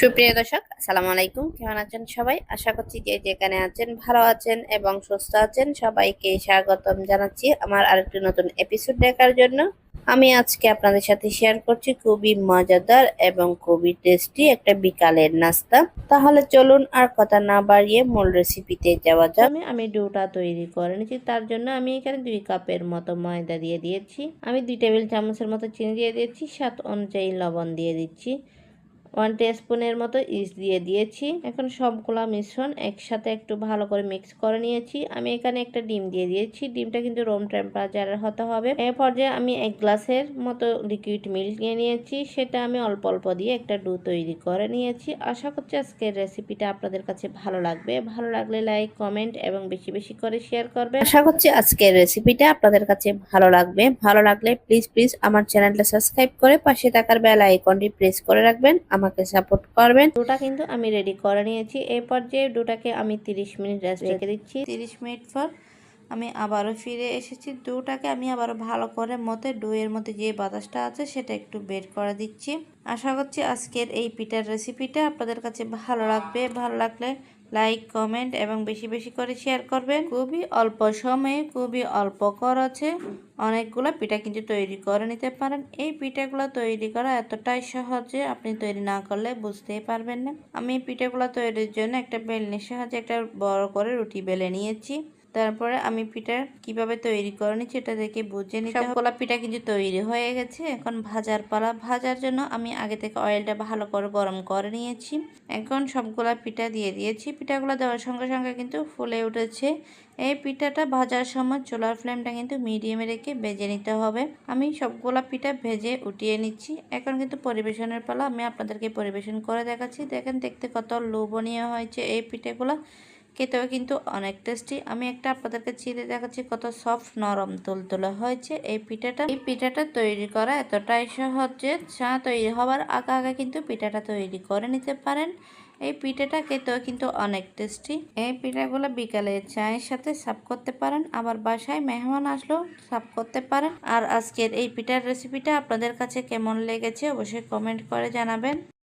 সুপ্রিয় দর্শক, আসসালামু আলাইকুম। কেমন আছেন সবাই? আশা করছি যে যেখানে আছেন ভালো আছেন এবং সুস্থ আছেন। সবাইকে স্বাগতম জানাচ্ছি আমার আরেকটি নতুন এপিসোড দেখার জন্য। আমি আজকে আপনাদের সাথে শেয়ার করছি খুবই মজাদার এবং খুবই টেস্টি একটা বিকালের নাস্তা। তাহলে চলুন আর কথা না বাড়িয়ে মূল রেসিপিতে যাওয়া যাক। আমি ডোটা তৈরি করে নিয়েছি। তার জন্য আমি এখানে দুই কাপের মতো ময়দা দিয়ে দিয়েছি। আমি দুই টেবিল চামচের মতো চিনি দিয়ে দিয়েছি। স্বাদ অনুযায়ী লবণ দিয়ে দিচ্ছি। ওয়ান স্পুনের মতো ইস দিয়ে দিয়েছি। এখন সবগুলা মিশ্রণ একসাথে একটু ভালো করে মিক্স করে নিয়েছি। আমি এখানে একটা ডিম দিয়ে দিয়েছি। ডিমটা কিন্তু রুম টেম্পারেচারের হতে হবে। এ পর্যায়ে আমি এক গ্লাসের মতো লিকুইড মিল্ক নিয়ে নিয়েছি। সেটা আমি অল্প অল্প দিয়ে একটা ডু তৈরি করে নিয়েছি। আশা করছি আজকের রেসিপিটা আপনাদের কাছে ভালো লাগবে। ভালো লাগলে লাইক কমেন্ট এবং বেশি বেশি করে শেয়ার করবে আশা করছি আজকের রেসিপিটা আপনাদের কাছে ভালো লাগবে। ভালো লাগলে প্লিজ প্লিজ আমার চ্যানেলটা সাবস্ক্রাইব করে পাশে থাকার বেল আইকনটি প্রেস করে রাখবেন। আমাকে সাপোর্ট করবেন। ডোটা কিন্তু আমি রেডি করে নিয়েছি। এরপর যে ডোটাকে আমি 30 মিনিট রেস্ট রেখে দিচ্ছি। 30 মিনিট পর আমি আবারও ফিরে এসেছি। ডোটাকে আমি আবারও ভালো করে মতে ডোয়ের মধ্যে যে বাতাসটা আছে সেটা একটু বের করে দিচ্ছি। আশা করছি আজকের এই পিঠার রেসিপিটা আপনাদের কাছে ভালো লাগবে। ভালো লাগলে লাইক, কমেন্ট এবং বেশি বেশি করে শেয়ার করবেন। খুবই অল্প সময়ে খুবই অল্প খরচে অনেকগুলো পিঠা কিন্তু তৈরি করে নিতে পারেন। এই পিঠাগুলো তৈরি করা এতটাই সহজ আপনি তৈরি না করলে বুঝতেই পারবেন না। আমি পিঠাগুলো তৈরির জন্য একটা বেলনির সাহায্যে একটা বড় করে রুটি বেলে নিয়েছি। তারপরে আমি পিঠা কীভাবে তৈরি করে নিচ্ছি এটা দেখে বুঝে নিতে সবগুলা পিঠা কিন্তু তৈরি হয়ে গেছে। এখন ভাজার পালা। ভাজার জন্য আমি আগে থেকে অয়েলটা ভালো করে গরম করে নিয়েছি। এখন সবগুলা পিঠা দিয়ে দিয়েছি। পিঠাগুলো দেওয়ার সঙ্গে সঙ্গে কিন্তু ফুলে উঠেছে। এই পিঠাটা ভাজার সময় চুলার ফ্লেমটা কিন্তু মিডিয়ামে রেখে ভেজে নিতে হবে। আমি সবগুলা পিঠা ভেজে উঠিয়ে নিচ্ছি। এখন কিন্তু পরিবেশনের পালা। আমি আপনাদেরকে পরিবেশন করে দেখাচ্ছি। দেখেন দেখতে কত লোভনীয় হয়েছে এই পিঠেগুলো। খেতেও কিন্তু অনেক টেস্টি আমি একটা আপনাদেরকে চিড়ে দেখাচ্ছি কত সফট নরম তুলতুলে হয়েছে এই পিঠাটা। এই পিঠাটা তৈরি করা এতটাই সহজ যে চা তৈরি হওয়ার আগে আগে কিন্তু পিঠাটা তৈরি করে নিতে পারেন। এই পিঠাটা খেতেও কিন্তু অনেক টেস্টি এই পিঠাগুলো বিকালে চায়ের সাথে সাফ করতে পারেন, আবার বাসায় মেহমান আসলেও সাফ করতে পারেন। আর আজকের এই পিঠার রেসিপিটা আপনাদের কাছে কেমন লেগেছে অবশ্যই কমেন্ট করে জানাবেন।